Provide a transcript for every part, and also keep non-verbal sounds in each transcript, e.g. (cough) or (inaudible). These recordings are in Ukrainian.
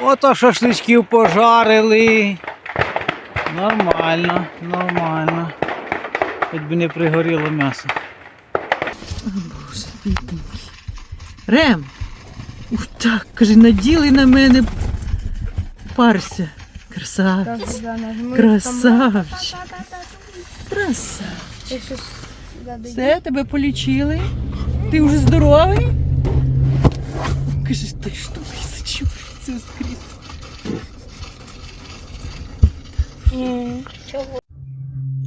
Ото шашличків пожарили. Нормально, нормально. Хоч би не пригоріло м'ясо. Боже, бідненький. Рем! Ух так, каже, наділи на мене. Парся. Красавець. Красавчик. Красавчик. Все, тебе полічили. Ти вже здоровий? Каже, ти що зачепиться скрізь.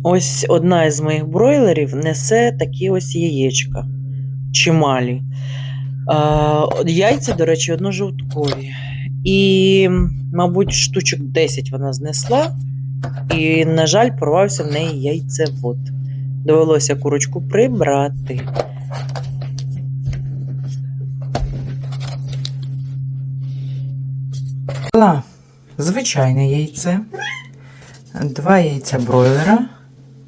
Ось одна із моїх бройлерів несе такі ось яєчка. Чималі. Яйця, до речі, одножовткові. І, мабуть, штучок 10 вона знесла. І, на жаль, порвався в неї яйцевод. Довелося курочку прибрати. Була звичайне яйце, два яйця бройлера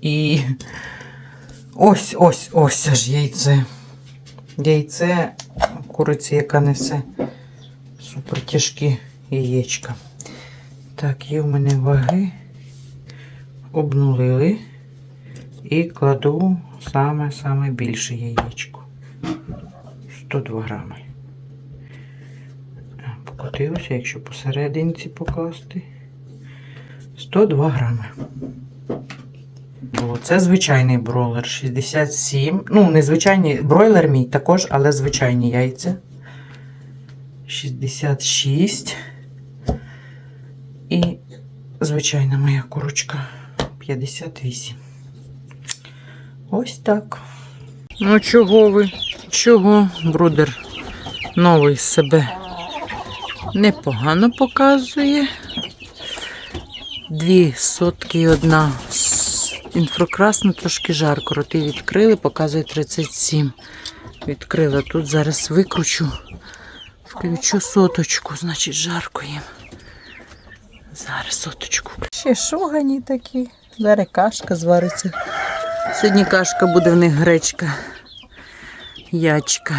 і ось ось ось аж яйце. Яйце куриці, яка несе супер тяжкі яєчка. Так, є в мене ваги. Обнулили і кладу саме-саме більше яєчко. 102 грами. Покотилося, якщо посерединці покласти. 102 грами. Було. Це звичайний бройлер 67. Ну, не звичайний бройлер мій також, але звичайні яйця. 66. І звичайна моя курочка 58. Ось так. Ну, чого ви? Чого, брудер новий себе непогано показує. Дві сотки і одна. Інфракрасно трошки жарко. Роти відкрили, показує 37. Відкрила. Тут зараз викручу, включу соточку, значить жарко їм. Зараз соточку. Ще шугані такі. Зараз кашка звариться. Сьогодні кашка буде в них гречка, ячка,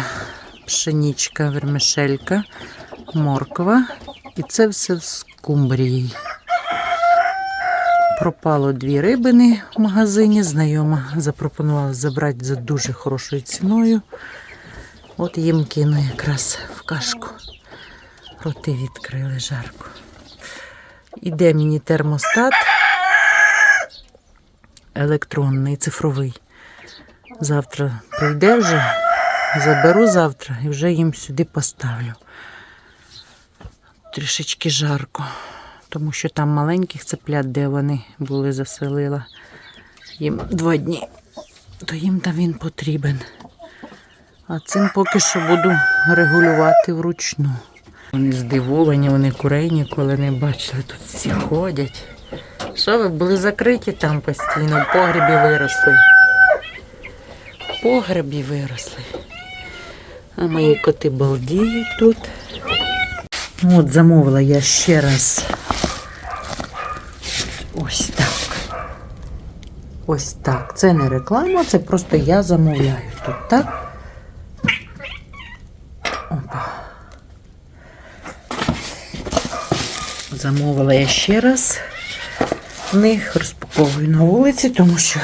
пшенічка, вермишелька, морква. І це все з скумбрією. Пропало дві рибини в магазині. Знайома запропонувала забрати за дуже хорошою ціною. От їм кину якраз кашку. Роти відкрили жарко. Іде мені термостат електронний, цифровий. Завтра прийде вже, заберу завтра і вже їм сюди поставлю. Трішечки жарко, тому що там маленьких цеплят, де вони були, заселила їм два дні, то їм там він потрібен. А цим поки що буду регулювати вручну. Вони здивовані, вони курей ніколи не бачили. Тут всі ходять. Що ви були закриті там постійно, в погребі виросли. В погребі виросли. А мої коти балдіють тут. От замовила я ще раз. Ось так. Ось так. Це не реклама, це просто я замовляю тут, так? Замовила я ще раз в них розпаковую на вулиці, тому що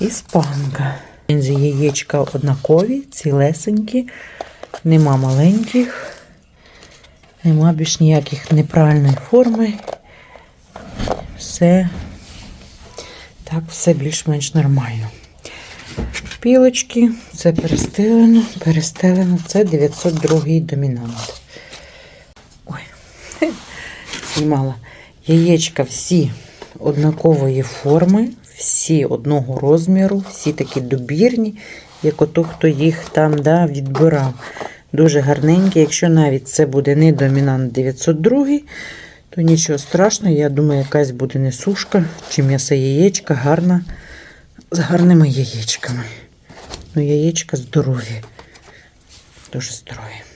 іспанка. З яєчка однакові, цілесенькі, нема маленьких, нема більш ніяких неправильної форми. Все так, все більш-менш нормально. Пілочки, це перестелено, перестелено, це 902 домінант. Ой, знімала. Яєчка всі однакової форми, всі одного розміру, всі такі добірні, як ото хто їх там да, відбирав. Дуже гарненькі. Якщо навіть це буде не домінант 902, то нічого страшного. Я думаю, якась буде не сушка чи м'ясо яєчка гарна, з гарними яєчками. Ну, яєчка здорові. Дуже здорові.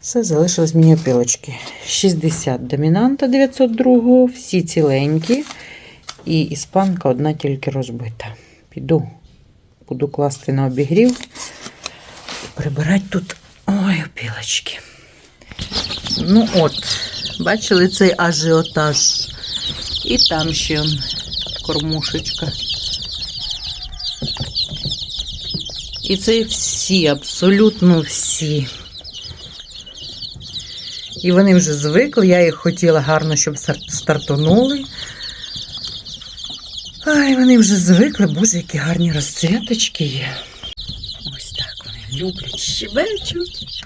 Все, залишилось мені опілочки. 60 домінанта 902, всі ціленькі. І іспанка одна тільки розбита. Піду, буду класти на обігрів прибирати тут. Ой, опілочки. Ну от, бачили цей ажіотаж. І там ще кормушечка. І це всі, абсолютно всі. І вони вже звикли, я їх хотіла гарно, щоб стар- стартонули. Ай, вони вже звикли, боже, які гарні розцвіточки є. Ось так вони люблять, щебечуть.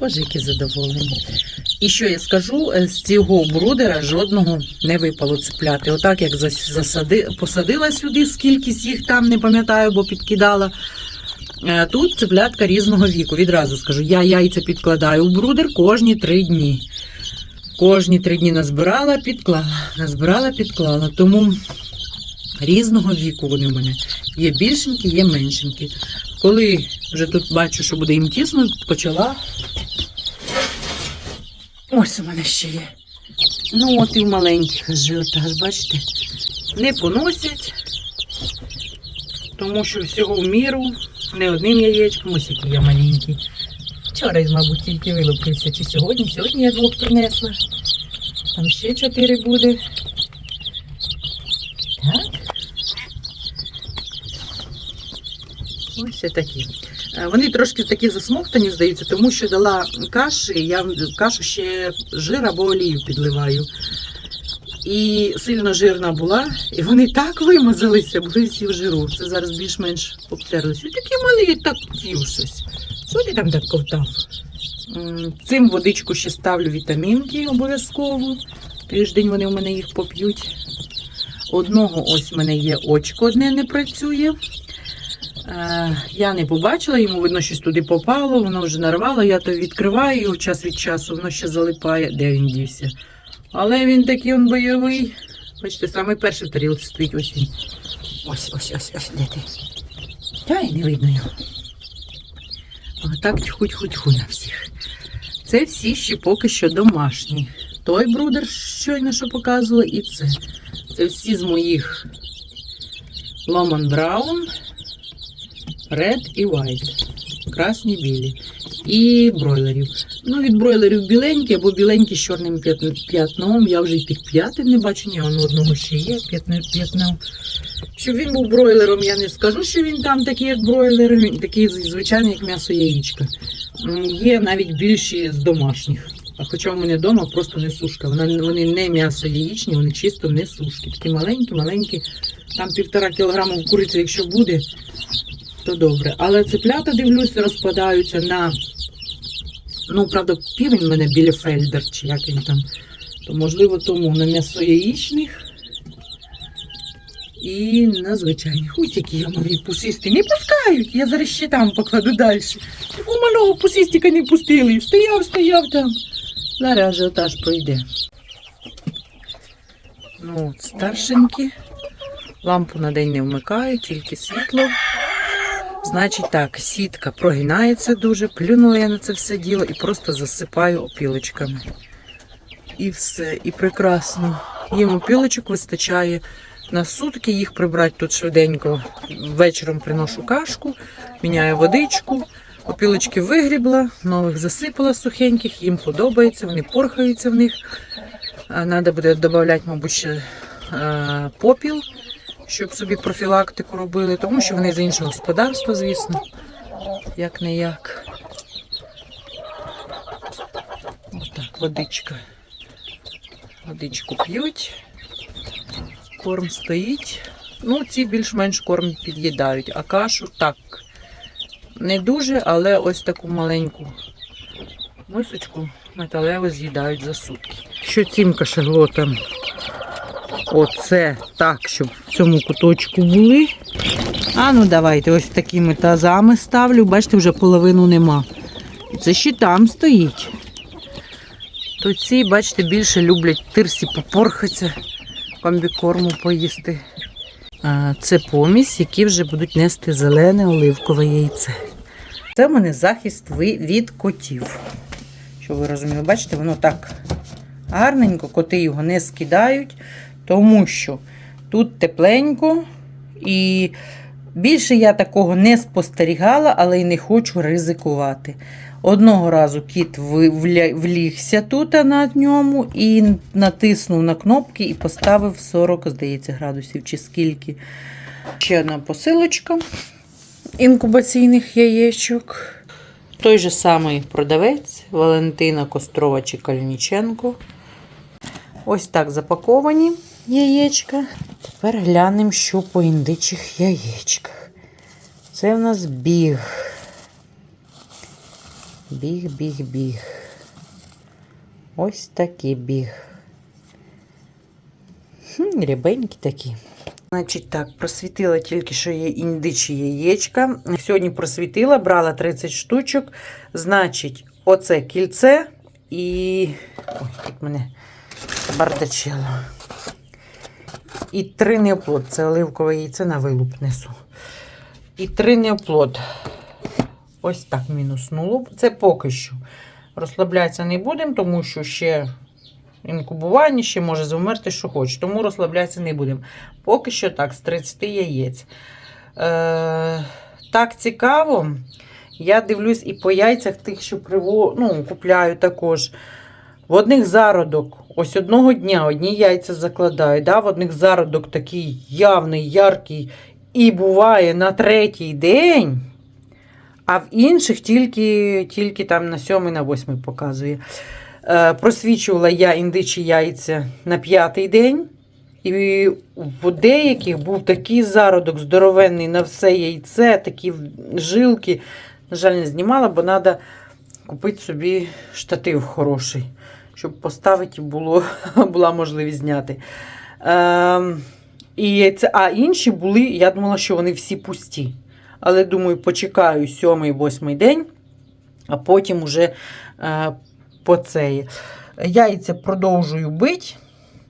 Боже, які задоволені. І що я скажу, е, з цього брудера жодного не випало цепляти. Отак, як засади, посадила сюди, скільки їх там, не пам'ятаю, бо підкидала. Е, Тут цеплятка різного віку. Відразу скажу, я яйця підкладаю у брудер кожні три дні. Кожні три дні назбирала, підклала, назбирала, підклала. Тому різного віку вони в мене. Є більшенькі, є меншенькі. Коли вже тут бачу, що буде їм тісно, почала. Ось у мене ще є. Ну, от і в маленьких ажіотаж, бачите? Не поносять, тому що всього в міру, не одним яєчком, ось який я маленький. Вчора, мабуть, тільки вилупився, чи сьогодні. Сьогодні я двох принесла. Там ще чотири буде. Так. Ось такі. Е, Вони трошки такі засмоктані, здається, тому що дала каші, я кашу ще жир або олію підливаю. І сильно жирна була, і вони так вимазалися, були всі в жиру. Це зараз більш-менш обтерлися. Такі малі, так їв щось. Що ти там так ковтав? Цим водичку ще ставлю вітамінки обов'язково. Тиждень вони в мене їх поп'ють. Одного ось в мене є очко, одне не працює. Е, я не побачила, йому видно, щось туди попало, воно вже нарвало. Я то відкриваю його час від часу, воно ще залипає, де він дівся. Але він такий он бойовий. Бачите, саме перший в тарілці стоїть ось він. Ось, ось, ось, ось, де ти? Та й не видно його. Отак тьху-тьху-тьху на всіх. Це всі ще поки що домашні. Той брудер щойно що показувала, і це. Це всі з моїх Ломан Браун, Red і White. Красні білі. І бройлерів. Ну, від бройлерів біленькі або біленькі з чорним п'ятном. Я вже й тих п'ятих не бачу, ні, воно одного ще є, п'ятно. Щоб він був бройлером, я не скажу, що він там такий, як бройлер, він такий звичайний, як м'ясо яєчка. Є навіть більші з домашніх. А хоча в мене вдома просто не сушка. Вони не м'ясо яєчні, вони чисто не сушки. Такі маленькі, маленькі. Там півтора кілограму куриці, якщо буде, то добре. Але цеплята, дивлюся, розпадаються на. Ну, правда, півень мене біля Фельдер, чи як він там. То можливо тому на м'ясо яєчних і на звичайних. Ось які я малі пусисти. Не пускають. Я зараз ще там покладу далі. У малого пусистика не пустили. Стояв, стояв там. Зараз ажіотаж пройде. Ну, от, старшенькі. Лампу на день не вмикаю, тільки світло. Значить так, сітка прогинається дуже, плюнула я на це все діло і просто засипаю опілочками. І все, і прекрасно. Їм опілочок вистачає на сутки, їх прибрати тут швиденько. Вечором приношу кашку, міняю водичку, опілочки вигрібла, нових засипала сухеньких, їм подобається, вони порхаються в них. Треба буде додати, мабуть, ще е, попіл щоб собі профілактику робили, тому що вони з іншого господарства, звісно, як не як. Ось так, водичка. Водичку п'ють, корм стоїть. Ну, ці більш-менш корм під'їдають, а кашу так. Не дуже, але ось таку маленьку мисочку металеву з'їдають за сутки. Що цим кашеглотам Оце так, щоб в цьому куточку були. А ну давайте, ось такими тазами ставлю. Бачите, вже половину нема. Це ще там стоїть. То ці, бачите, більше люблять тирсі попорхатися, комбікорму поїсти. Це помість, які вже будуть нести зелене оливкове яйце. Це в мене захист від котів. Щоб ви розуміли, бачите, воно так гарненько, коти його не скидають, тому що Тут тепленько. І більше я такого не спостерігала, але й не хочу ризикувати. Одного разу кіт влігся тут на ньому і натиснув на кнопки і поставив 40, здається, градусів чи скільки. Ще одна посилочка інкубаційних яєчок. Той же самий продавець Валентина Кострова чи Кальніченко. Ось так запаковані яєчка. Тепер глянемо, що по індичих яєчках. Це в нас біг. Біг, біг, біг. Ось такий біг. Хм, рябенькі такі. Значить так, просвітила тільки що є індичі яєчка. Сьогодні просвітила, брала 30 штучок. Значить, оце кільце і. Ой, тут мене бардачило. І три неоплод. Це оливкове яйце на вилуп несу. І три неоплод. Ось так мінуснуло. Це поки що. Розслаблятися не будемо, тому що ще інкубування, ще може завмерти, що хоче. Тому розслаблятися не будемо. Поки що так, з 30 яєць. Е, так цікаво. Я дивлюсь і по яйцях тих, що приво... ну, купляю також. В одних зародок, ось одного дня одні яйця закладаю. Да? В одних зародок такий явний, яркий. І буває на третій день, а в інших тільки, тільки там на сьомий, на восьмий показує. Е, просвічувала я індичі яйця на п'ятий день. І в деяких був такий зародок здоровенний на все яйце, такі жилки. На жаль, не знімала, бо треба купити собі штатив хороший, щоб поставити було, (laughs) була можливість зняти. Ем, і це, а інші були, я думала, що вони всі пусті. Але думаю, почекаю сьомий, восьмий день, а потім уже е, по цей. Яйця продовжую бити.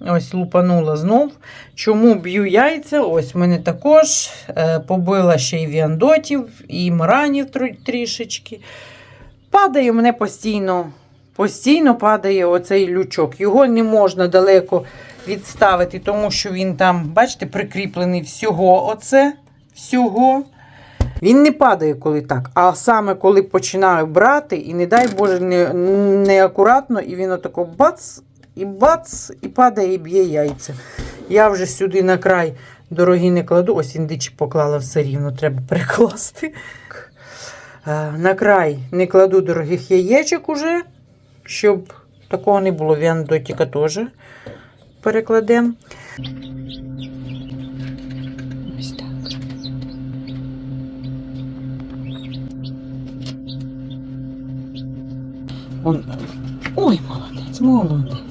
Ось лупанула знов. Чому б'ю яйця? Ось в мене також е, побила ще й віандотів, і маранів трішечки. Падає мене постійно. Постійно падає оцей лючок. Його не можна далеко відставити, тому що він там, бачите, прикріплений всього оце. Всього. Він не падає, коли так. А саме коли починаю брати, і не дай Боже, не, і він отако бац, і бац, і падає, і б'є яйця. Я вже сюди на край дорогі не кладу. Ось індичі поклала все рівно, треба перекласти. Е, На край не кладу дорогих яєчок уже, щоб такого не було. Віандотіка теж перекладемо. Ось так. Ой, молодець, молодець.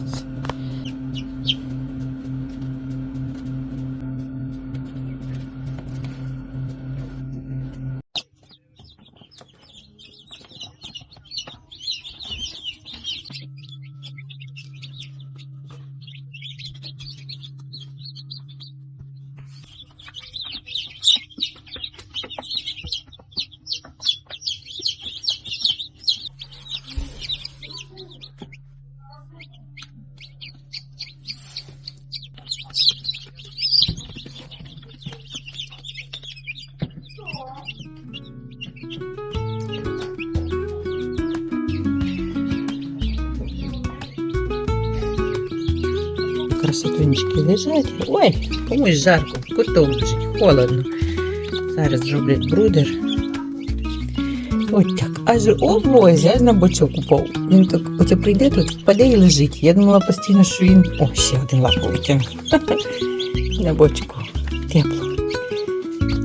Красотунечки лежать. Ой, комусь жарко, кутом лежить, холодно. Зараз зроблять брудер. Ось так. Аж о боже, аж на бочок упав. Він так оце прийде тут, впаде і лежить. Я думала постійно, що він. О, ще один лапу витягнув. (laughs) На бочку. Тепло.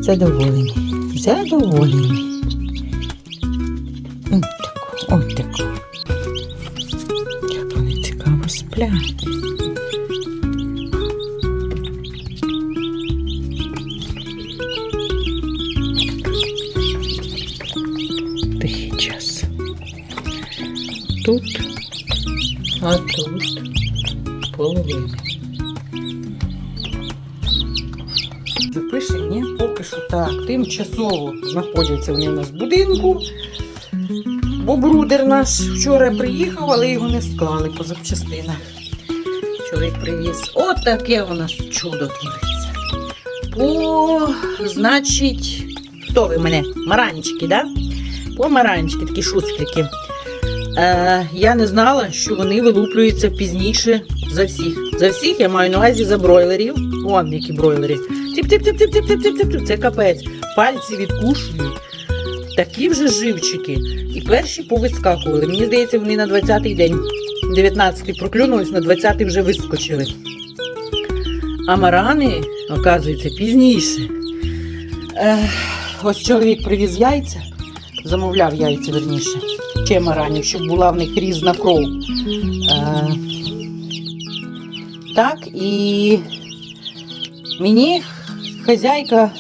Задоволений. Задоволений. Ось так, ось так. Як вони цікаво сплять. Тут, а тут половина. Запише, ні, поки що так. Тимчасово знаходяться вони у нас в будинку. Бо брудер наш вчора приїхав, але його не склали по запчастинах. Чоловік привіз. Отаке у нас чудо твориться. по, значить, хто ви мене? Маранчики, да? Помаранчики, такі шустрики. Е, я не знала, що вони вилуплюються пізніше за всіх. За всіх я маю на увазі за бройлерів. Вон які бройлери. Тип-тип-тип-тип-тип-тип-тип. Це капець. Пальці відкушують. Такі вже живчики. І перші повискакували. Мені здається, вони на 20-й день. 19-й проклюнулись, на 20-й вже вискочили. А марани, оказується, пізніше. Е, ось чоловік привіз яйця, замовляв яйця верніше. Ще маранів, щоб була в них різна кров. Е, так, і мені хазяйка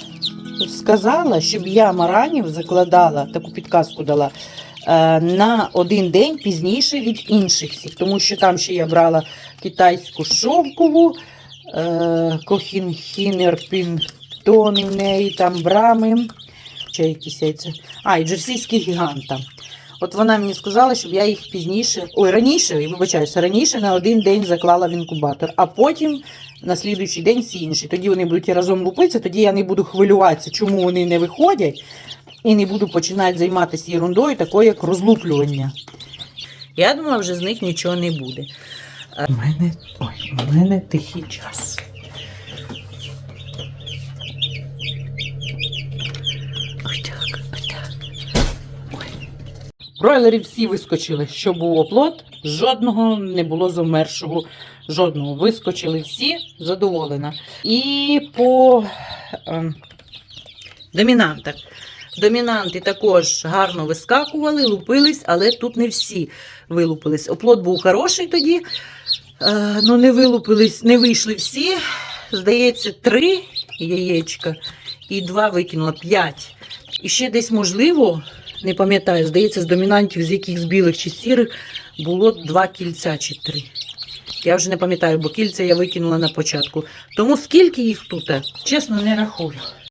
сказала, щоб я маранів закладала, таку підказку дала. е, На один день пізніше від інших всіх, тому що там ще я брала китайську шовкову, е, кохінхінерпін, тони в неї, там брами, ще якісь яйця. А, і джерсійський гігант там. От вона мені сказала, щоб я їх пізніше, ой, раніше, я вибачаюся, раніше на один день заклала в інкубатор, а потім на слідуючий день всі інші. Тоді вони будуть разом лупитися, тоді я не буду хвилюватися, чому вони не виходять, і не буду починати займатися ерундою, такою як розлуплювання. Я думала, вже з них нічого не буде. У мене, ой, у мене тихий час. Ось так, ось так. Ой. Бройлери всі вискочили, що був оплот, жодного не було замершого. Жодного вискочили всі, задоволена. І по ем, домінантах. Домінанти також гарно вискакували, лупились, але тут не всі вилупились. Оплот був хороший тоді, е, ну не вилупились, не вийшли всі. Здається, три яєчка і два викинула п'ять. І ще десь, можливо, не пам'ятаю, здається, з домінантів, з яких з білих чи сірих, було два кільця чи три. Я вже не пам'ятаю, бо кільця я викинула на початку. Тому скільки їх тут, чесно, не рахую.